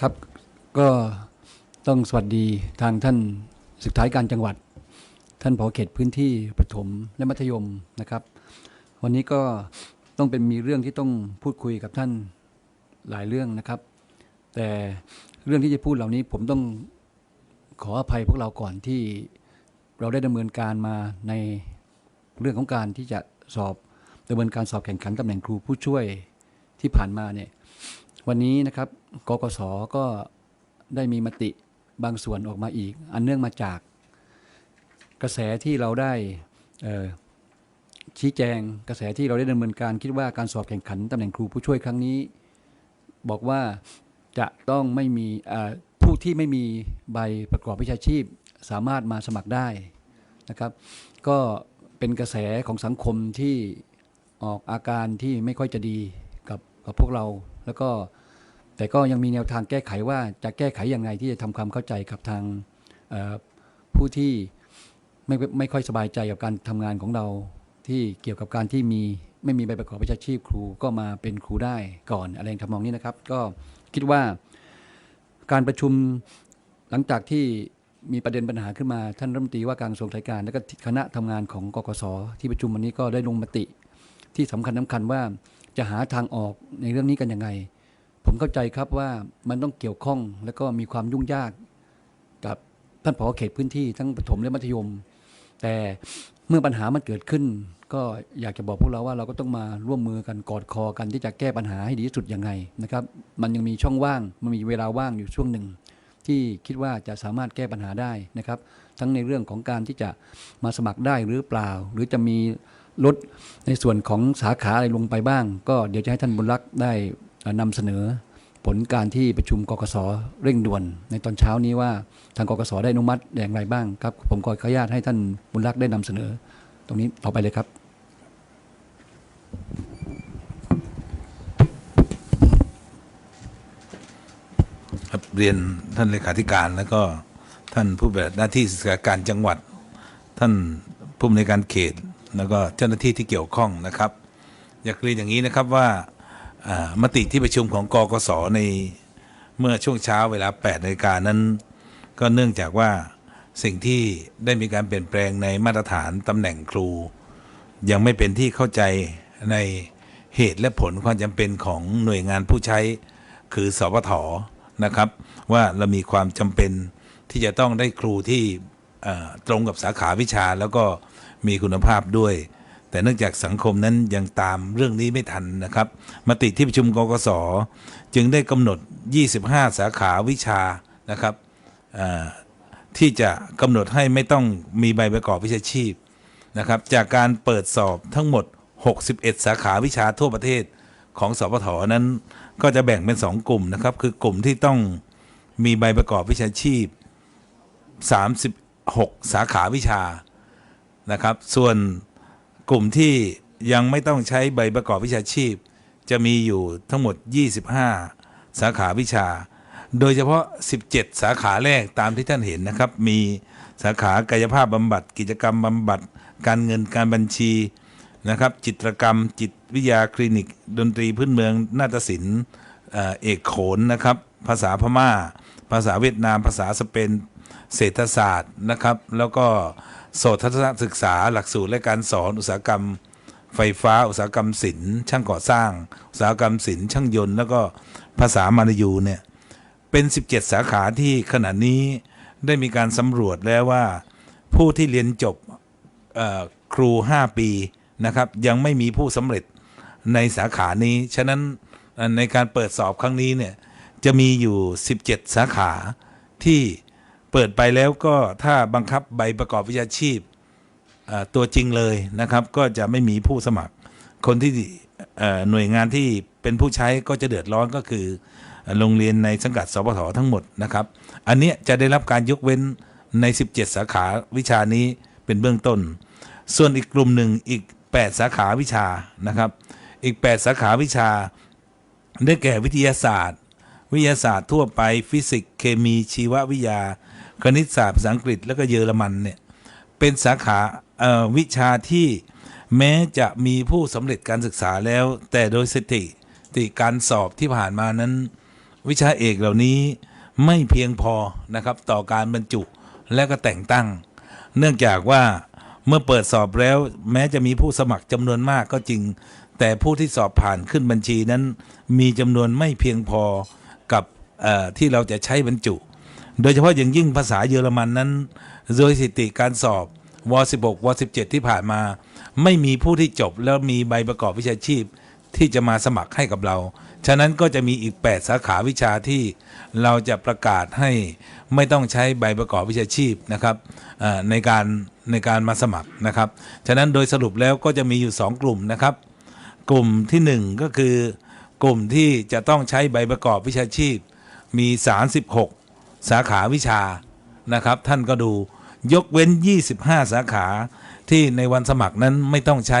ครับก็ต้องสวัสดีทางท่านศึกท้ายการจังหวัด ท่านผอเขตพื้นที่ประถมและมัธยมนะครับ วันนี้ก็ต้องเป็นมีเรื่องที่ต้องพูดคุยกับท่านหลายเรื่องนะครับ แต่เรื่องที่จะพูดเหล่านี้ผมต้องขออภัยพวกเราก่อนที่เราได้ดำเนินการมาในเรื่องของการที่จะสอบดำเนินการสอบแข่งขันตำแหน่งครูผู้ช่วยที่ผ่านมาเนี่ยวันนี้นะครับ กกสก็ได้มีมติบางส่วนออกมาอีก อันเนื่องมาจากกระแสที่เราได้ชี้แจงกระแสที่เราได้ดำเนินการคิดว่าการสอบแข่งขันตำแหน่งครูผู้ช่วยครั้งนี้ บอกว่าจะต้องไม่มีผู้ที่ไม่มีใบประกอบวิชาชีพสามารถมาสมัครได้นะครับ ก็เป็นกระแสของสังคมที่ออกอาการที่ไม่ค่อยจะดีกับกับพวกเราแล้วก็ แต่ก็ยังมีแนวทางแก้ไขว่าจะแก้ไขอยังไงที่จะทำความเข้าใจกับทางผู้ที่ไม่ไม่ค่อยสบายใจกับการทำงานของเรา ที่เกี่ยวกับการที่มีไม่มีใบประกอบวิชาชีพครูก็มาเป็นครูได้ก่อนอะไรทำนองนี้นะครับ ก็คิดว่าการประชุมหลังจากที่มีประเด็นปัญหาขึ้นมาท่านรัฐมนตรีว่าการกระทรวงสาธารณการ และก็คณะทำงานของกกสที่ประชุมวันนี้ก็ได้ลงมติ ที่สำคัญสำคัญว่าจะหาทางออกในเรื่องนี้กันยังไง ผมเข้าใจครับว่ามันต้องเกี่ยวข้องและก็มีความยุ่งยากกับท่านผอเขตพื้นที่ทั้งประถมและมัธยม แต่เมื่อปัญหามันเกิดขึ้น ก็อยากจะบอกพวกเราว่าเราก็ต้องมาร่วมมือกันกอดคอกันที่จะแก้ปัญหาให้ดีที่สุดยังไงนะครับ มันยังมีช่องว่างมันมีเวลาว่างอยู่ช่วงหนึ่ง ที่คิดว่าจะสามารถแก้ปัญหาได้นะครับ ทั้งในเรื่องของการที่จะมาสมัครได้หรือเปล่า หรือจะมีลดในส่วนของสาขาอะไรลงไปบ้าง ก็เดี๋ยวจะให้ท่านบุญรักษ์ได้ นำเสนอผลการที่ประชุมกกสเร่งด่วน ในตอนเช้านี้ว่าทางกกสได้อนุมัติอย่างไรบ้างครับ ผมขออนุญาตให้ท่านบุญรักษ์ได้นำเสนอ ตรงนี้ต่อไปเลยครับ ครับเรียนท่านเลขาธิการแล้วก็ท่านผู้ปฏิบัติหน้าที่ศึกษาการจังหวัด ท่านผู้อำนวยการเขต แล้วก็เจ้าหน้าที่ที่เกี่ยวข้องนะครับ อยากเรียนอย่างนี้นะครับว่า มติที่ประชุมของกกสในเมื่อช่วงเช้าเวลา8นาฬิกานั้น ก็เนื่องจากว่าสิ่งที่ได้มีการเปลี่ยนแปลงในมาตรฐานตำแหน่งครู ยังไม่เป็นที่เข้าใจในเหตุและผลความจำเป็นของหน่วยงานผู้ใช้ คือสพทนะครับ ว่าเรามีความจำเป็นที่จะต้องได้ครูที่ตรงกับสาขาวิชาแล้วก็มีคุณภาพด้วย แต่เนื่องจากสังคมนั้นยังตามเรื่องนี้ไม่ทันนะครับ มติที่ประชุมกกสจึงได้กำหนด 25 สาขาวิชานะครับที่จะกำหนดให้ไม่ต้องมีใบประกอบวิชาชีพนะครับ จากการเปิดสอบทั้งหมด 61 สาขาวิชาทั่วประเทศของสพทนั้นก็จะแบ่งเป็น 2 กลุ่มนะครับ คือกลุ่มที่ต้องมีใบประกอบวิชาชีพ 36 สาขาวิชานะครับ ส่วน กลุ่มที่ยังไม่ต้องใช้ใบประกอบวิชาชีพ จะมีอยู่ทั้งหมด 25 สาขาวิชา โดยเฉพาะ 17 สาขาแรกตามที่ท่านเห็นนะครับ มีสาขากายภาพบำบัด กิจกรรมบำบัด การเงินการบัญชีนะครับ จิตรกรรม จิตวิทยาคลินิก ดนตรีพื้นเมือง นาฏศิลป์เอกโขนนะครับ ภาษาพม่า ภาษาเวียดนาม ภาษาสเปน เศรษฐศาสตร์นะครับ แล้วก็ โสตทัศนศึกษา หลักสูตรและการสอนอุตสาหกรรม ไฟฟ้า อุตสาหกรรมศิลป์ช่างก่อสร้าง อุตสาหกรรมศิลป์ช่างยนต์ แล้วก็ภาษามารยูเนี่ยเป็น 17 สาขาที่ขณะนี้ได้มีการสำรวจแล้วว่า ผู้ที่เรียนจบครู 5 ปีนะครับยังไม่มีผู้สำเร็จในสาขานี้ ฉะนั้นในการเปิดสอบครั้งนี้เนี่ยจะมีอยู่ 17 สาขาที่ เปิดไปแล้วก็ถ้าบังคับใบประกอบวิชาชีพตัวจริงเลยนะครับ ก็จะไม่มีผู้สมัคร คนที่หน่วยงานที่เป็นผู้ใช้ก็จะเดือดร้อนก็คือโรงเรียนในสังกัดสพททั้งหมดนะครับ อันนี้จะได้รับการยกเว้นใน 17 สาขาวิชานี้เป็นเบื้องต้น ส่วนอีกกลุ่มหนึ่งอีก 8 สาขาวิชานะครับ อีก 8 สาขาวิชา ได้แก่วิทยาศาสตร์ วิทยาศาสตร์ทั่วไปฟิสิกส์เคมีชีววิทยา คณิตศาสตร์ภาษาอังกฤษแล้วก็เยอรมันเนี่ยเป็นสาขาวิชาที่แม้จะมีผู้สำเร็จการศึกษาแล้ว แต่โดยสถิติการสอบที่ผ่านมานั้น วิชาเอกเหล่านี้ไม่เพียงพอนะครับต่อการบรรจุและก็แต่งตั้ง เนื่องจากว่าเมื่อเปิดสอบแล้ว แม้จะมีผู้สมัครจำนวนมากก็จริง แต่ผู้ที่สอบผ่านขึ้นบัญชีนั้น มีจำนวนไม่เพียงพอกับที่เราจะใช้บรรจุ โดยเฉพาะอย่างยิ่งภาษาเยอรมันนั้น โดยสถิติการสอบว 16 ว 17 ที่ผ่านมา ไม่มีผู้ที่จบแล้วมีใบประกอบวิชาชีพที่จะมาสมัครให้กับเรา ฉะนั้นก็จะมีอีก 8 สาขาวิชาที่เราจะประกาศให้ไม่ต้องใช้ใบประกอบวิชาชีพนะครับในการในการมาสมัครนะครับ ฉะนั้นโดยสรุปแล้วก็จะมีอยู่ 2 กลุ่มนะครับ กลุ่มทีหนึ่1 ก็คือกลุ่มที่จะต้องใช้ใบประกอบวิชาชีพมี 36 สาขาวิชานะครับ ท่านก็ดูยกเว้น 25 สาขาที่ในวันสมัครนั้นไม่ต้องใช้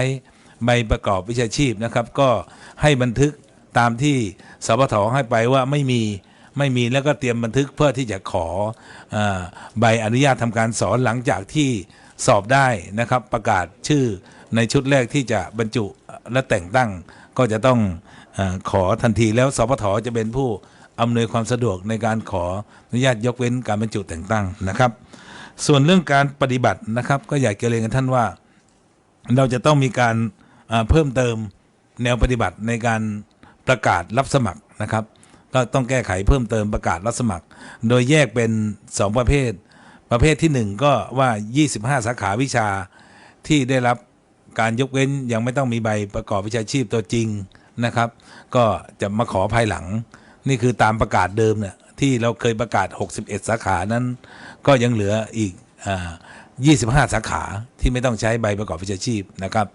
ใบประกอบวิชาชีพนะครับ ก็ให้บันทึกตามที่สพทให้ไปว่าไม่มีไม่มีแล้วก็เตรียมบันทึกเพื่อที่จะขออใบอนุญาตทำการสอนหลังจากที่สอบได้นะครับ ประกาศชื่อในชุดแรกที่จะบรรจุและแต่งตั้งก็จะต้องอขอทันทีแล้วสพทจะเป็นผู้ อำนวยความสะดวกในการขออนุญาตยกเว้นการบรรจุแต่งตั้งนะครับ ส่วนเรื่องการปฏิบัตินะครับ ก็อยากจะเรียนกับท่านว่า เราจะต้องมีการเพิ่มเติมแนวปฏิบัติในการประกาศรับสมัครนะครับ ก็ต้องแก้ไขเพิ่มเติมประกาศรับสมัคร โดยแยกเป็น 2 ประเภท ประเภทที่ 1 ก็ว่า 25 สาขาวิชาที่ได้รับการยกเว้นยังไม่ต้องมีใบประกอบวิชาชีพตัวจริงนะครับ ก็จะมาขอภายหลัง นี่คือตามประกาศเดิมเนี่ยที่เราเคยประกาศ 61 สาขานั้น ก็ยังเหลืออีกอ่า25 สาขาที่ไม่ต้องใช้ใบประกอบวิชาชีพนะครับ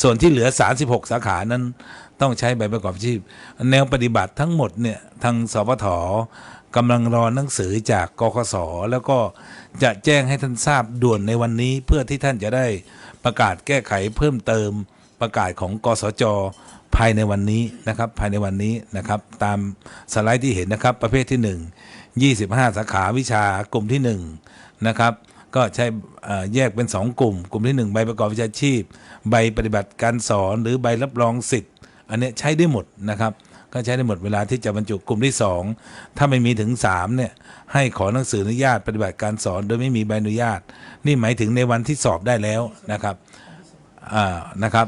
ส่วนที่เหลือ 36 สาขานั้นต้องใช้ใบประกอบวิชาชีพ แนวปฏิบัติทั้งหมดเนี่ยทางสพทกำลังรอหนังสือจากกคสแล้วก็จะแจ้งให้ท่านทราบด่วนในวันนี้ เพื่อที่ท่านจะได้ประกาศแก้ไขเพิ่มเติมประกาศของกสจ ภายในวันนี้นะครับภายในวันนี้นะครับ ตามสไลด์ที่เห็นนะครับ ประเภทที่ 1 25 สาขาวิชากลุ่มที่1นะครับก็ใช้แยกเป็น 2 กลุ่ม กลุ่มที่ 1 ใบประกอบวิชาชีพ ใบปฏิบัติการสอนหรือใบรับรองสิทธิ์ อันนี้ใช้ได้หมดนะครับ ก็ใช้ได้หมดเวลาที่จะบรรจุกลุ่มที่ 2 ถ้าไม่มีถึง3เนี่ยให้ขอหนังสืออนุญาตปฏิบัติการสอน โดยไม่มีใบอนุญาต นี่หมายถึงในวันที่สอบได้แล้วนะครับอ่านะครับ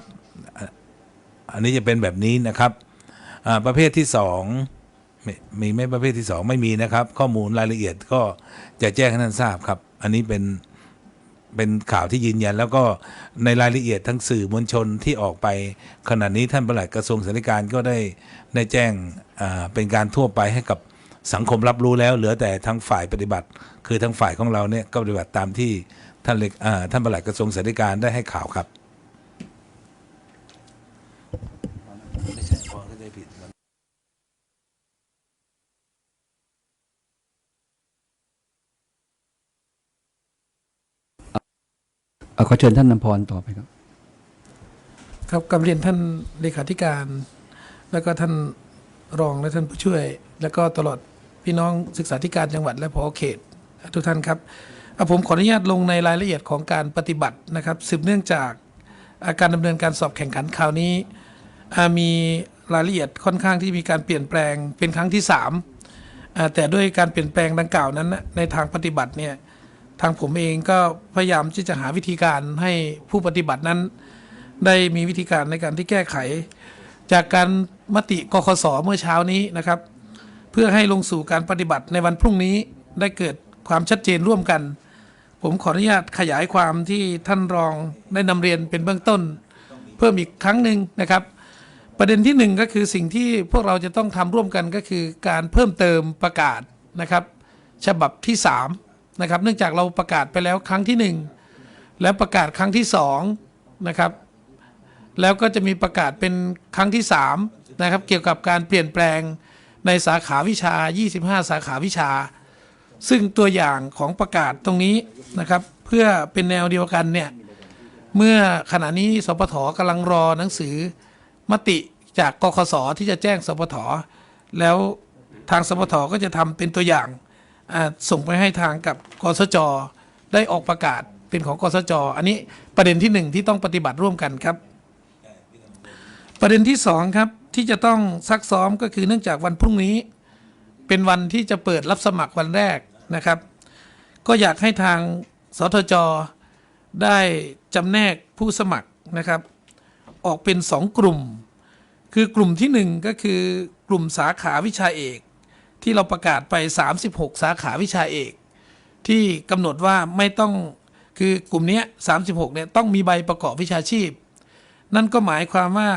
อันนี้จะเป็นแบบนี้นะครับประเภทที่สองมีไม่ประเภทที่สองไม่มีนะครับ ข้อมูลรายละเอียดก็จะแจ้งให้ท่านทราบครับ อันนี้เป็นเป็นข่าวที่ยืนยัน แล้วก็ในรายละเอียดทั้งสื่อมวลชนที่ออกไปขณะนี้ท่านปลัดกระทรวงสาธการก็ได้ได้แจ้งเป็นการทั่วไปให้กับสังคมรับรู้แล้ว เหลือแต่ทางฝ่ายปฏิบัติ คือทางฝ่ายของเราเนี่ยก็ปฏิบัติตามที่ท่านเลขอ่าท่านปลัดกระทรวงสาธการได้ให้ข่าวครับ ไม่ใช่พอเข้าใจผิดเอาขอเชิญท่านนำพรต่อไปครับ ครับกับเรียนท่านเลขาธิการ แล้วก็ท่านรองและท่านผู้ช่วย แล้วก็ตลอดพี่น้องศึกษาธิการจังหวัดและพอเขต ทุกท่านครับอะผมขออนุญาตลงในรายละเอียดของการปฏิบัตินะครับ สืบเนื่องจากอะการดำเนินการสอบแข่งขันคราวนี้อะ มีรายละเอียดค่อนข้างที่มีการเปลี่ยนแปลงเป็นครั้งที่สามแต่ด้วยการเปลี่ยนแปลงดังกล่าวนั้น ในทางปฏิบัติเนี่ยทางผมเองก็พยายามที่จะหาวิธีการให้ผู้ปฏิบัตินั้น ได้มีวิธีการในการที่แก้ไข จากการมติกคสเมื่อเช้านี้นะครับ เพื่อให้ลงสู่การปฏิบัติในวันพรุ่งนี้ได้เกิดความชัดเจนร่วมกัน ผมขออนุญาตขยายความที่ท่านรองได้นำเรียนเป็นเบื้องต้น เพิ่มอีกครั้งหนึ่งนะครับ ประเด็นที่หนึ่งก็คือสิ่งที่พวกเราจะต้องทำร่วมกันก็คือการเพิ่มเติมประกาศนะครับ ฉบับที่สามนะครับเนื่องจากเราประกาศไปแล้วครั้งที่หนึ่งแล้วประกาศครั้งที่สองนะครับแล้วก็จะมีประกาศเป็นครั้งที่3นะครับเกี่ยวกับการเปลี่ยนแปลงในสาขาวิชา 25 สาขาวิชา ซึ่งตัวอย่างของประกาศตรงนี้นะครับ เพื่อเป็นแนวเดียวกันเนี่ยเมื่อขณะนี้สปทกำลังรอหนังสือ มติจากกคสที่จะแจ้งสปทแล้วทางสปทก็จะทำเป็นตัวอย่างส่งไปให้ทางกับกสจได้ออกประกาศเป็นของกสจอันนี้ประเด็นที่หนึ่งที่ต้องปฏิบัติร่วมกันครับ ประเด็นที่สองครับที่จะต้องซักซ้อมก็คือเนื่องจากวันพรุ่งนี้ เป็นวันที่จะเปิดรับสมัครวันแรกนะครับ ก็อยากให้ทางสทจได้จำแนกผู้สมัครนะครับ ออกเป็นสองกลุ่ม คือกลุ่มที่หนึ่งก็คือกลุ่มสาขาวิชาเอก ที่เราประกาศไป 36 สาขาวิชาเอก ที่กำหนดว่าไม่ต้องคือกลุ่มนี้ย36เนี่ยต้องมีใบประกอบวิชาชีพ นั่นก็หมายความว่า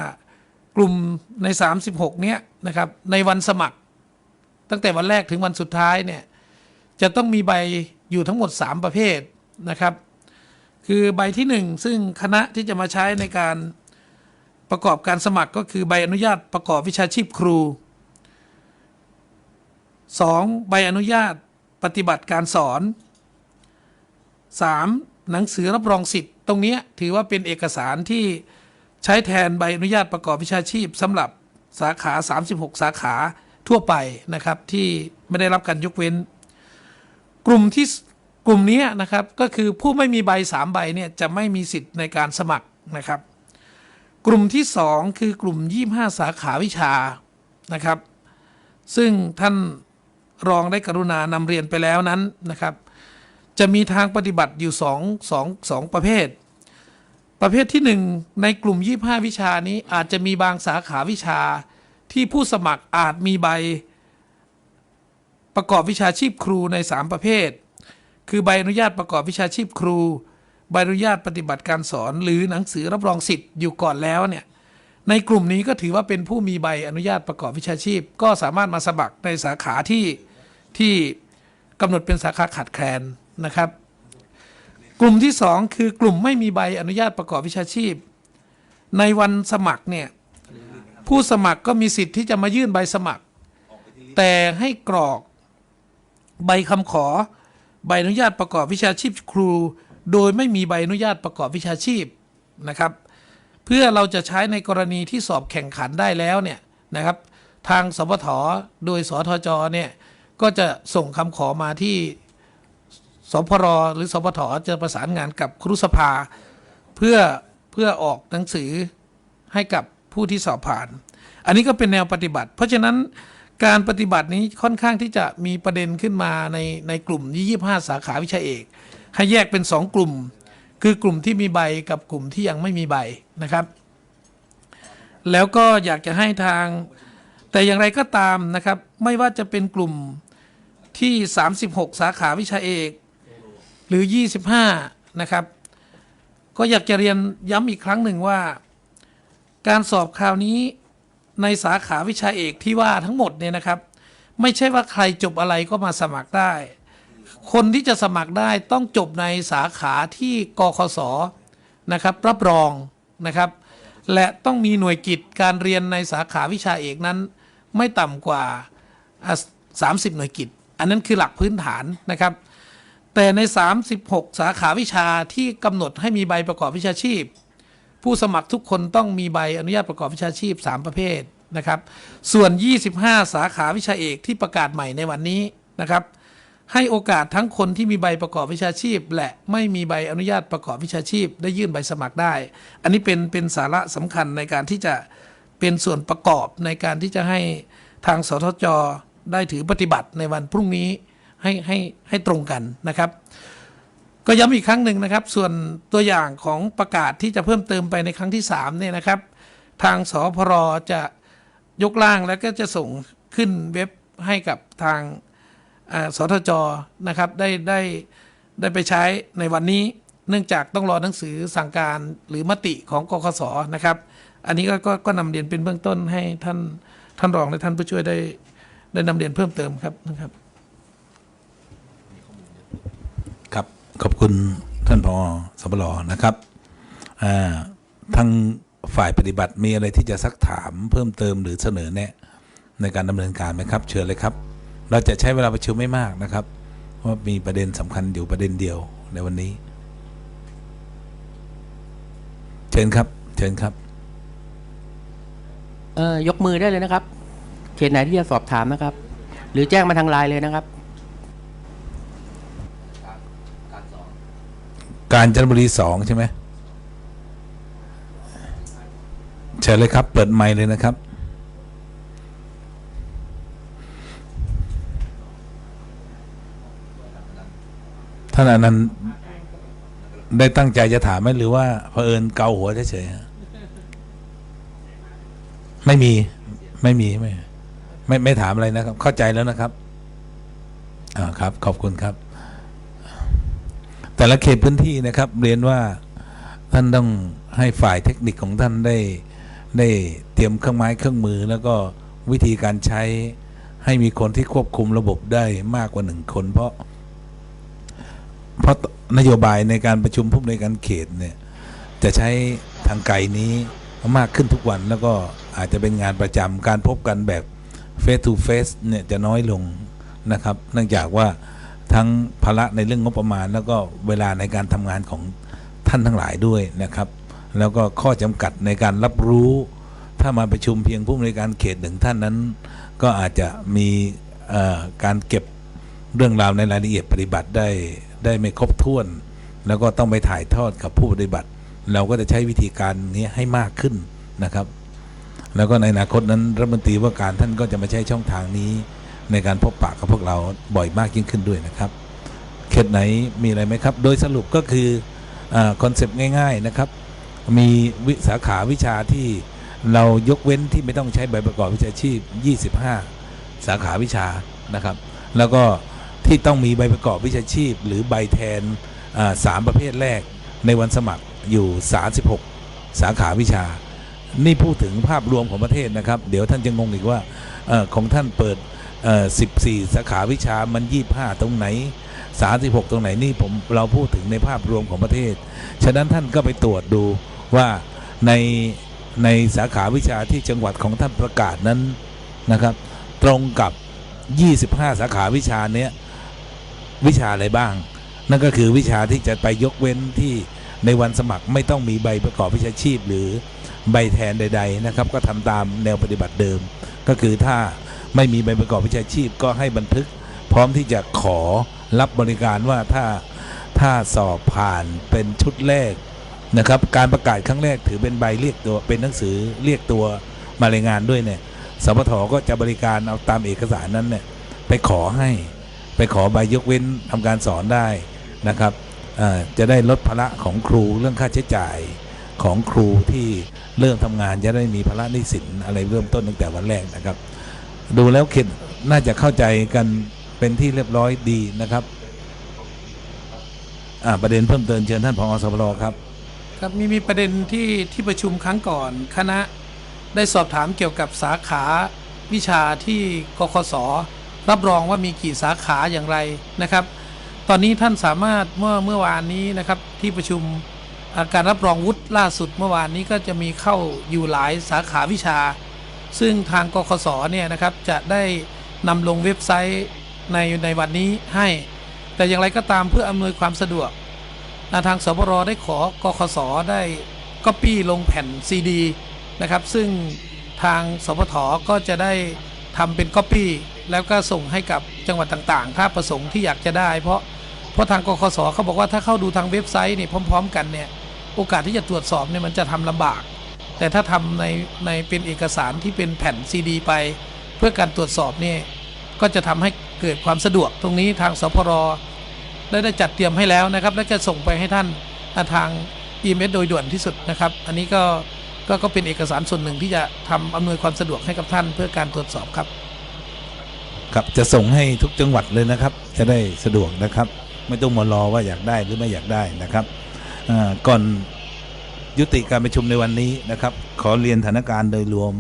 กลุ่มใน 36 เนี้ยนะครับในวันสมัคร ตั้งแต่วันแรกถึงวันสุดท้ายเนี่ยจะต้องมีใบอยู่ทั้งหมด 3 ประเภทนะครับ คือใบที่ 1 ซึ่งคณะที่จะมาใช้ในการ ประกอบการสมัครก็คือใบอนุญาตประกอบวิชาชีพครู 2. ใบอนุญาตปฏิบัติการสอน 3. หนังสือรับรองสิทธิ์ ตรงนี้ถือว่าเป็นเอกสารที่ใช้แทนใบอนุญาตประกอบวิชาชีพสำหรับสาขา 36 สาขาทั่วไปนะครับ ที่ไม่ได้รับการยกเว้น กลุ่มที่กลุ่มนี้นะครับก็คือผู้ไม่มีใบ 3 ใบเนี่ยจะไม่มีสิทธิ์ในการสมัครนะครับ กลุ่มที่ 2 คือกลุ่ม 25 สาขาวิชานะครับ ซึ่งท่านรองได้กรุณานำเรียนไปแล้วนั้นนะครับ จะมีทางปฏิบัติอยู่สองสองสองประเภท ประเภทที่หนึ่งในกลุ่ม 25 วิชานี้อาจจะมีบางสาขาวิชาที่ผู้สมัครอาจมีใบ ประกอบวิชาชีพครูใน 3 ประเภท คือใบอนุญาตประกอบวิชาชีพครู ใบอนุญาตปฏิบัติการสอน หรือหนังสือรับรองสิทธิ์อยู่ก่อนแล้วเนี่ยในกลุ่มนี้ก็ถือว่าเป็นผู้มีใบอนุญาตประกอบวิชาชีพ ก็สามารถมาสมัครในสาขาที่ที่กำหนดเป็นสาขาขาดแคลนนะครับ กลุ่มที่สองคือกลุ่มไม่มีใบอนุญาตประกอบวิชาชีพ ในวันสมัครเนี่ยผู้สมัครก็มีสิทธิ์ที่จะมายื่นใบสมัคร แต่ให้กรอกใบคำขอใบอนุญาตประกอบวิชาชีพครู โดยไม่มีใบอนุญาตประกอบวิชาชีพนะครับ เพื่อเราจะใช้ในกรณีที่สอบแข่งขันได้แล้วเนี่ยนะครับ ทางสพทโดยสทจเนี่ยก็จะส่งคำขอมาที่สพรหรือสพทจะประสานงานกับครุสภา เพื่อเพื่อออกหนังสือให้กับผู้ที่สอบผ่าน อันนี้ก็เป็นแนวปฏิบัติ เพราะฉะนั้นการปฏิบัตินี้ค่อนข้างที่จะมีประเด็นขึ้นมาในในกลุ่ม 25 สาขาวิชาเอก ให้แยกเป็น 2 กลุ่ม คือกลุ่มที่มีใบกับกลุ่มที่ยังไม่มีใบนะครับ แล้วก็อยากจะให้ทาง แต่อย่างไรก็ตามนะครับ ไม่ว่าจะเป็นกลุ่มที่ 36 สาขาวิชาเอก หรือ 25 นะครับ ก็อยากจะเรียนย้ำอีกครั้งหนึ่งว่า การสอบคราวนี้ในสาขาวิชาเอกที่ว่าทั้งหมดเนี่ยนะครับ ไม่ใช่ว่าใครจบอะไรก็มาสมัครได้ คนที่จะสมัครได้ต้องจบในสาขาที่กคสนะครับรับรองนะครับ และต้องมีหน่วยกิจการเรียนในสาขาวิชาเอกนั้น ไม่ต่ำกว่า 30 หน่วยกิจ อันนั้นคือหลักพื้นฐานนะครับ แต่ใน 36 สาขาวิชาที่กำหนดให้มีใบประกอบวิชาชีพ ผู้สมัครทุกคนต้องมีใบอนุญาตประกอบวิชาชีพ 3 ประเภทนะครับ ส่วน 25 สาขาวิชาเอกที่ประกาศใหม่ในวันนี้นะครับ ให้โอกาสทั้งคนที่มีใบประกอบวิชาชีพ และไม่มีใบอนุญาตประกอบวิชาชีพ ได้ยื่นใบสมัครได้ อันนี้เป็นเป็นสาระสำคัญในการที่จะเป็นส่วนประกอบในการที่จะให้ทางสทจได้ถือปฏิบัติในวันพรุ่งนี้ให้ให้ให้ตรงกันนะครับ ก็ย้ำอีกครั้งหนึ่งนะครับ ส่วนตัวอย่างของประกาศที่จะเพิ่มเติมไปในครั้งที่3เนี่ยนะครับ ทางสพรจะยกร่างแล้วก็จะส่งขึ้นเว็บให้กับทาง สทจนะครับได้ได้ได้ไปใช้ในวันนี้ เนื่องจากต้องรอหนังสือสั่งการหรือมติของกคสนะครับ อันนี้ก็ก็ก็นำเรียนเป็นเบื้องต้นให้ท่านท่านรองและท่านผู้ช่วยได้ได้นำเรียนเพิ่มเติมครับนะครับครับขอบคุณท่านพอสบลนะครับอ่าทางฝ่ายปฏิบัติมีอะไรที่จะซักถามเพิ่มเติมหรือเสนอแนะในการดำเนินการไหมครับ เชิญเลยครับ เราจะใช้เวลาประชุมไม่มากนะครับ เพราะมีประเด็นสำคัญอยู่ประเด็นเดียวในวันนี้ เชิญครับ เชิญครับเอ่อยกมือได้เลยนะครับ เขตไหนที่จะสอบถามนะครับ หรือแจ้งมาทางไลน์เลยนะครับ การจันทบุรีสองใช่ไหมเชิญเลยครับ เปิดไมค์เลยนะครับ ท่านอนันต์ได้ตั้งใจจะถามไหมหรือว่าเผอิญเกาหัวเฉยๆฮะไม่มีไม่มีไม่ไม่ไม่ถามอะไรนะครับ เข้าใจแล้วนะครับอ่าครับ ขอบคุณครับ แต่ละเขตพื้นที่นะครับ เรียนว่าท่านต้องให้ฝ่ายเทคนิคของท่านได้ได้เตรียมเครื่องไม้เครื่องมือ แล้วก็วิธีการใช้ให้มีคนที่ควบคุมระบบได้มากกว่าหนึ่งคน เพราะ เพราะนโยบายในการประชุมผู้ในวยการเขตเนี่ยจะใช้ทางไกลนี้มากขึ้นทุกวันแล้วก็อาจจะเป็นงานประจำการพบกันแบบ face to face เนี่ยจะน้อยลงนะครับ เนื่องจากว่าทั้งภาระในเรื่องงบประมาณ แล้วก็เวลาในการทำงานของท่านทั้งหลายด้วยนะครับ แล้วก็ข้อจำกัดในการรับรู้ ถ้ามาประชุมเพียงผู้ในวยการเขตหนึ่งท่านนั้น ก็อาจจะมีการเก็บเรื่องราวในรายละเอียดปฏิบัติได้ ได้ไม่ครบถ้วน แล้วก็ต้องไปถ่ายทอดกับผู้ปฏิบัติ เราก็จะใช้วิธีการนี้ให้มากขึ้นนะครับ แล้วก็ในอนาคตนั้นรัฐมนตรีว่าการท่านก็จะมาใช้ช่องทางนี้ในการพบปะกับพวกเราบ่อยมากยิ่งขึ้นด้วยนะครับ เขตไหนมีอะไรไหมครับ โดยสรุปก็คือคอนเซปต์ง่าย ๆนะครับ มีวิสาขาวิชาที่เรายกเว้นที่ไม่ต้องใช้ใบประกอบวิชาชีพ 25 สาขาวิชานะครับ แล้วก็ ที่ต้องมีใบประกอบวิชาชีพ หรือใบแทนสามประเภทแรกในวันสมัครอยู่ 36 สาขาวิชา นี่พูดถึงภาพรวมของประเทศนะครับ เดี๋ยวท่านจะงงอีกว่าอของท่านเปิด 14 สาขาวิชามัน 25 ตรงไหน 36 ตรงไหนนี่ผมเราพูดถึงในภาพรวมของประเทศ ฉะนั้นท่านก็ไปตรวจดูว่าในในสาขาวิชาที่จังหวัดของท่านประกาศนั้นนะครับ ตรงกับ 25 สาขาวิชาเนี้ย วิชาอะไรบ้าง นั่นก็คือวิชาที่จะไปยกเว้นที่ในวันสมัครไม่ต้องมีใบประกอบวิชาชีพ หรือใบแทนใด ๆนะครับ ก็ทำตามแนวปฏิบัติเดิม ก็คือถ้าไม่มีใบประกอบวิชาชีพ ก็ให้บันทึก พร้อมที่จะขอรับบริการว่าถ้าถ้าสอบผ่านเป็นชุดแรกนะครับ การประกาศครั้งแรกถือเป็นใบเรียกตัวเป็นหนังสือเรียกตัวมารายงานด้วยเนี่ยสปทก็จะบริการเอาตามเอกสารนั้นเนี่ยไปขอให้ ไปขอใบยกเว้นทำการสอนได้นะครับจะได้ลดภาระของครูเรื่องค่าใช้จ่ายของครูที่เริ่มทำงานจะได้มีภาระหนี้สินอะไรเริ่มต้นตั้งแต่วันแรกนะครับ ดูแล้วเข็ดน่าจะเข้าใจกันเป็นที่เรียบร้อยดีนะครับประเด็นเพิ่มเติมเชิญท่านผอสพลครับครับมีมีประเด็นที่ที่ประชุมครั้งก่อน คณะได้สอบถามเกี่ยวกับสาขาวิชาที่กคส รับรองว่ามีกี่สาขาอย่างไรนะครับ ตอนนี้ท่านสามารถเมื่อเมื่อวานนี้นะครับที่ประชุมาการรับรองวุฒิล่าสุดเมื่อวานนี้ก็จะมีเข้าอยู่หลายสาขาวิชา ซึ่งทางกคสเนี่ยนะครับจะได้นำลงเว็บไซต์ในในวันนี้ให้ แต่อย่างไรก็ตามเพื่ออำนวยความสะดวกทางสปรได้ขอกคสได้ก๊อปปี้ลงแผ่นซีดีนะครับ ซึ่งทางสพทก็จะได้ทำเป็นก๊อปปี้ แล้วก็ส่งให้กับจังหวัดต่างๆ ถ้าประสงค์ที่อยากจะได้ เพราะเพราะทางกคสเขาบอกว่าถ้าเข้าดูทางเว็บไซต์นี่พร้อม ๆ กันเนี่ยโอกาสที่จะตรวจสอบเนี่ยมันจะทำลำบาก แต่ถ้าทำในในเป็นเอกสารที่เป็นแผ่นซีดี ไป เพื่อการตรวจสอบเนี่ยก็จะทำให้เกิดความสะดวกตรงนี้ทางสพรได้ได้จัดเตรียมให้แล้วนะครับ และจะส่งไปให้ท่านอ่าทาง e m s โดยด่วนที่สุดนะครับ อันนี้ก็ก็ก็เป็นเอกสารส่วนหนึ่งที่จะทำอำนวยความสะดวกให้กับท่านเพื่อการตรวจสอบครับ ครับจะส่งให้ทุกจังหวัดเลยนะครับ จะได้สะดวกนะครับ ไม่ต้องมารอว่าอยากได้หรือไม่อยากได้นะครับก่อนยุติการประชุมในวันนี้นะครับ ขอเรียนสถานการณ์โดยรวม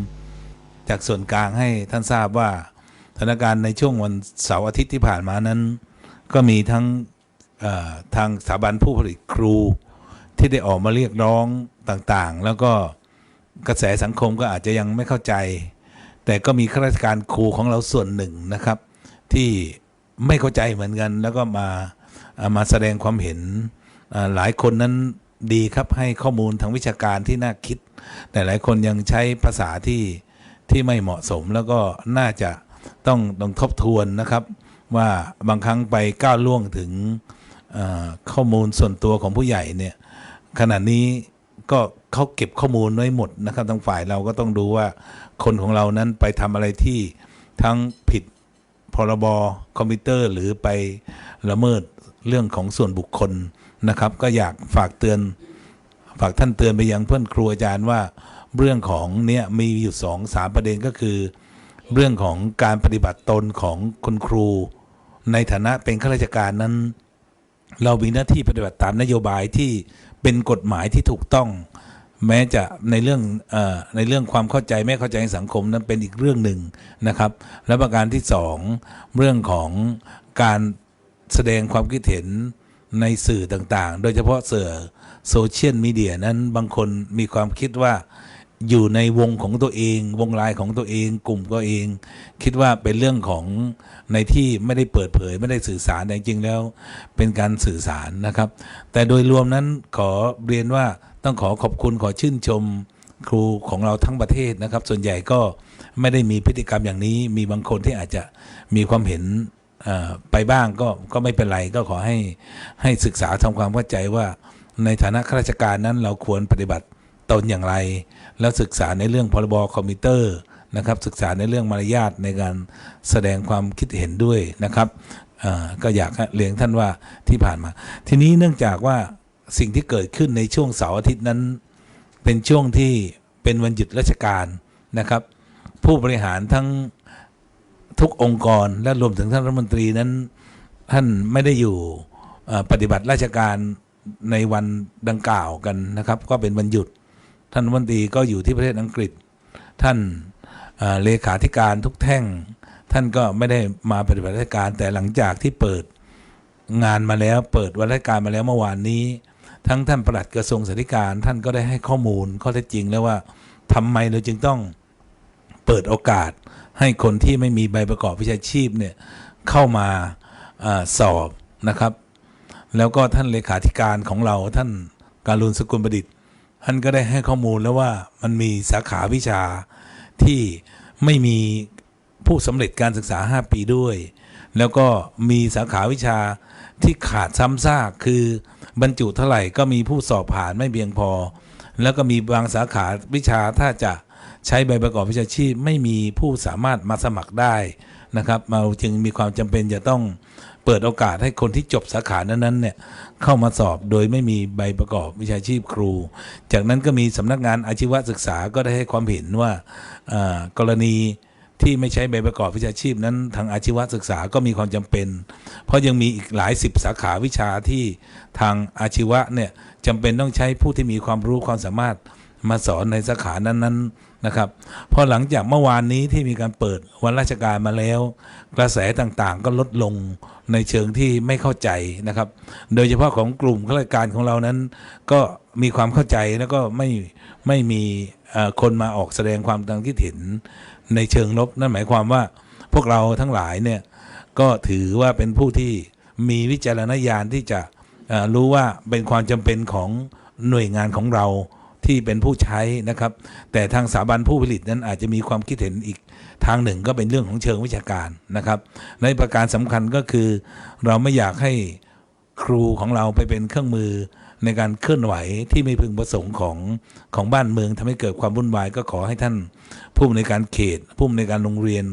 จากส่วนกลางให้ท่านทราบว่าสถานการณ์ในช่วงวันเสาร์อาทิตย์ที่ผ่านมานั้น ก็มีทั้งทางสถาบันผู้ผลิตครูที่ได้ออกมาเรียกร้องต่างๆ แล้วก็กระแสสังคมก็อาจจะยังไม่เข้าใจ แต่ก็มีข้าราชการครูของเราส่วนหนึ่งนะครับ ที่ไม่เข้าใจเหมือนกัน แล้วก็มามาแสดงความเห็นหลายคนนั้นดีครับให้ข้อมูลทางวิชาการที่น่าคิด แต่หลายคนยังใช้ภาษาที่ที่ไม่เหมาะสม แล้วก็น่าจะต้องต้องทบทวนนะครับ ว่าบางครั้งไปก้าวล่วงถึงข้อมูลส่วนตัวของผู้ใหญ่เนี่ยขณะนี้ ก็เขาเก็บข้อมูลไว้หมดนะครับทางฝ่ายเราก็ต้องดูว่าคนของเรานั้นไปทำอะไรที่ทั้งผิดพรบคอมพิวเตอร์หรือไปละเมิดเรื่องของส่วนบุคคลนะครับ ก็อยากฝากเตือน ฝากท่านเตือนไปยังเพื่อนครูอาจารย์ว่าเรื่องของเนี้ยมีอยู่สองสามประเด็นก็คือ เรื่องของการปฏิบัติตนของคุณครู ในฐานะเป็นข้าราชการนั้น เรามีหน้าที่ปฏิบัติตามนโยบายที่ เป็นกฎหมายที่ถูกต้อง แม้จะในเรื่องออในเรื่องความเข้าใจไม่เข้าใจในสังคมนั้นเป็นอีกเรื่องหนึ่งนะครับ และประการที่สองเรื่องของการแสดงความคิดเห็นในสื่อต่างๆ โดยเฉพาะสื่อโซเชียลมีเดียนั้นบางคนมีความคิดว่า อยู่ในวงของตัวเอง วงไลน์ของตัวเอง กลุ่มตัวเอง คิดว่าเป็นเรื่องของในที่ไม่ได้เปิดเผย ไม่ได้สื่อสารแต่จริงแล้ว เป็นการสื่อสารนะครับ แต่โดยรวมนั้นขอเรียนว่าต้องขอขอบคุณขอชื่นชมครูของเราทั้งประเทศนะครับ ส่วนใหญ่ก็ไม่ได้มีพฤติกรรมอย่างนี้ มีบางคนที่อาจจะมีความเห็นไปบ้างก็ก็ไม่เป็นไรก็ขอให้ให้ศึกษาทำความเข้าใจว่าในฐานะข้าราชการนั้นเราควรปฏิบัติ ตนอย่างไร แล้วศึกษาในเรื่องพรบคอมพิวเตอร์นะครับศึกษาในเรื่องมารยาทในการแสดงความคิดเห็นด้วยนะครับก็อยากเรียนท่านว่าที่ผ่านมา ทีนี้เนื่องจากว่าสิ่งที่เกิดขึ้นในช่วงเสาร์อาทิตย์นั้น เป็นช่วงที่เป็นวันหยุดราชการนะครับ ผู้บริหารทั้งทุกองค์กรและรวมถึงท่านรัฐมนตรีนั้น ท่านไม่ได้อยู่ปฏิบัติราชการในวันดังกล่าวกันนะครับ ก็เป็นวันหยุด ท่านรันตีก็อยู่ที่ประเทศอังกฤษ ท่านเลขาธิการทุกแท่ง ท่านก็ไม่ได้มาปฏิบัติราชการ แต่หลังจากที่เปิดงานมาแล้ว เปิดวันราชการมาแล้วเมื่อวานนี้ ทั้งท่านปลัดกระทรวงสาธการ ท่านก็ได้ให้ข้อมูลข้อเท็จจริงแล้วว่าทำไมเราจึงต้องเปิดโอกาสให้คนที่ไม่มีใบประกอบวิชาชีพเนี่ยเข้ามาอาสอบนะครับ แล้วก็ท่านเลขาธิการของเราท่านการุณสกุลประดิษฐ์ ท่านก็ได้ให้ข้อมูลแล้วว่ามันมีสาขาวิชาที่ไม่มีผู้สำเร็จการศึกษา 5 ปีด้วย แล้วก็มีสาขาวิชาที่ขาดซ้ำซากคือบรรจุเท่าไหร่ก็มีผู้สอบผ่านไม่เพียงพอ แล้วก็มีบางสาขาวิชาถ้าจะใช้ใบประกอบวิชาชีพไม่มีผู้สามารถมาสมัครได้นะครับ เราจึงมีความจำเป็นจะต้อง ปิดโอกาสให้คนที่จบสาขานั้นๆเนี่ยเข้ามาสอบโดยไม่มีใบประกอบวิชาชีพครู จากนั้นก็มีสำนักงานอาชีวศึกษาก็ได้ให้ความเห็นว่ากรณีที่ไม่ใช้ใบประกอบวิชาชีพนั้นทางอาชีวศึกษาก็มีความจำเป็น เพราะยังมีอีกหลายสิบสาขาวิชาที่ทางอาชีวะเนี่ยจำเป็นต้องใช้ผู้ที่มีความรู้ความสามารถมาสอนในสาขานั้นๆ นะครับพอหลังจากเมื่อวานนี้ที่มีการเปิดวันราชการมาแล้ว กระแสต่างๆ ก็ลดลงในเชิงที่ไม่เข้าใจนะครับ โดยเฉพาะของกลุ่มข้าราชการของเรานั้น ก็มีความเข้าใจแล้วก็ไม่ไม่มีคนมาออกแสดงความตังคิดเห็นในเชิงลบนั่นหมายความว่าพวกเราทั้งหลายเนี่ยก็ถือว่าเป็นผู้ที่มีวิจารณญาณที่จะรู้ว่าเป็นความจำเป็นของหน่วยงานของเรา ที่เป็นผู้ใช้นะครับ แต่ทางสถาบันผู้ผลิตนั้นอาจจะมีความคิดเห็นอีกทางหนึ่งก็เป็นเรื่องของเชิงวิชาการนะครับ ในประการสำคัญก็คือ เราไม่อยากให้ครูของเราไปเป็นเครื่องมือในการเคลื่อนไหวที่ไม่พึงประสงค์ของของบ้านเมืองทำให้เกิดความวุ่นวายก็ขอให้ท่านผู้อำนวยการเขต ผู้อำนวยการโรงเรียน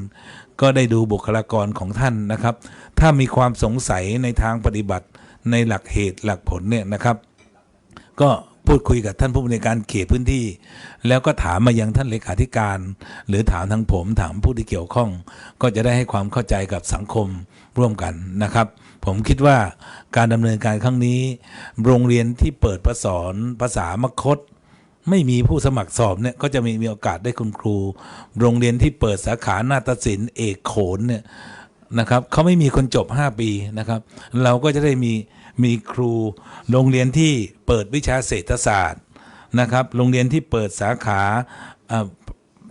ก็ได้ดูบุคลากรของท่านนะครับ ถ้ามีความสงสัยในทางปฏิบัติในหลักเหตุหลักผลเนี่ยนะครับ ก็ พูดคุยกับท่านผู้บริการเขตพื้นที่ แล้วก็ถามมายังท่านเลขาธิการ หรือถามทางผมถามผู้ที่เกี่ยวข้อง ก็จะได้ให้ความเข้าใจกับสังคมร่วมกันนะครับ ผมคิดว่าการดำเนินการครั้งนี้ โรงเรียนที่เปิดประสอนภาษามคต ไม่มีผู้สมัครสอบเนี่ยก็จะมีมีโอกาสได้คุณครู โรงเรียนที่เปิดสาขานาฏศิลป์เอกโขนเนี่ยนะครับเขาไม่มีคนจบ 5 ปีนะครับ เราก็จะได้มี มีครู โรงเรียนที่เปิดวิชาเศรษฐศาสตร์นะครับ โรงเรียนที่เปิดสาขา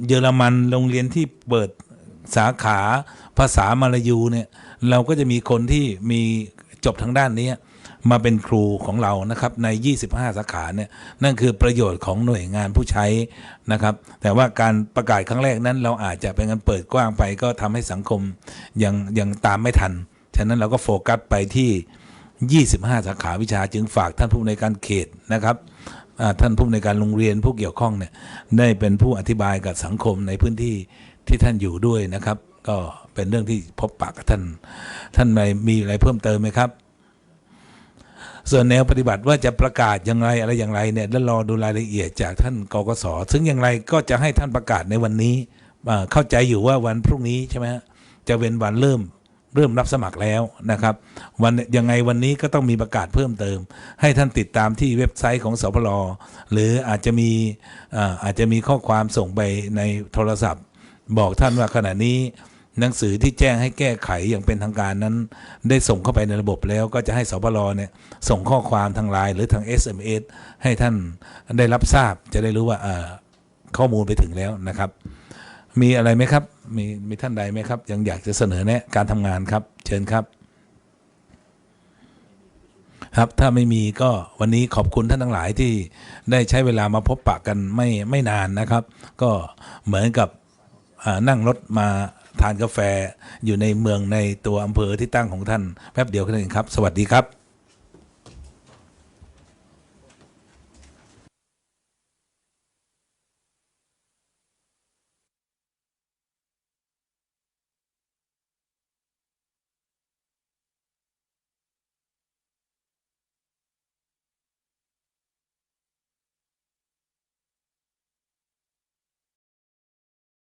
เยอรมัน โรงเรียนที่เปิดสาขาภาษามาลายูเนี่ย เราก็จะมีคนที่มีจบทางด้านนี้มาเป็นครูของเรานะครับใน 25 สาขาเนี่ยนั่นคือประโยชน์ของหน่วยงานผู้ใช้นะครับ แต่ว่าการประกาศครั้งแรกนั้น เราอาจจะเป็นการเปิดกว้างไปก็ทำให้สังคมยังยังตามไม่ทัน ฉะนั้นเราก็โฟกัสไปที่ 25 สาขาวิชาจึงฝากท่านผู้ในการเขตนะครับท่านผู้ในการโรงเรียนผู้เกี่ยวข้องเนี่ยได้เป็นผู้อธิบายกับสังคมในพื้นที่ที่ท่านอยู่ด้วยนะครับ ก็เป็นเรื่องที่พบปะกับท่าน ท่านมีอะไรเพิ่มเติมไหมครับ ส่วนแนวปฏิบัติว่าจะประกาศอย่างไรอะไรอย่างไรเนี่ยแล้วรอดูรายละเอียดจากท่านกกสซึ่งอย่างไรก็จะให้ท่านประกาศในวันนี้เข้าใจอยู่ว่าวันพรุ่งนี้ใช่ไหมจะเป็นวันเริ่ม เริ่มรับสมัครแล้วนะครับ วันยังไงวันนี้ก็ต้องมีประกาศเพิ่มเติม ให้ท่านติดตามที่เว็บไซต์ของสพลหรืออาจจะมีอาอาจจะมีข้อความส่งไปในโทรศัพท์ บอกท่านว่าขณะนี้หนังสือที่แจ้งให้แก้ไขอย่างเป็นทางการนั้น ได้ส่งเข้าไปในระบบแล้วก็จะให้สปลเนี่ยส่งข้อความทางไลน์หรือทาง SMS ให้ท่านได้รับทราบจะได้รู้ว่าข้อมูลไปถึงแล้วนะครับ มีอะไรไหมครับ มีมีท่านใดไหมครับ ยังอยากจะเสนอแนะการทำงานครับ เชิญครับ ครับถ้าไม่มีก็วันนี้ขอบคุณท่านทั้งหลายที่ได้ใช้เวลามาพบปะกันไม่ไม่นานนะครับ ก็เหมือนกับนั่งรถมาทานกาแฟอยู่ในเมืองในตัวอำเภอที่ตั้งของท่านแป๊บเดียวแค่นั้นเองครับ สวัสดีครับ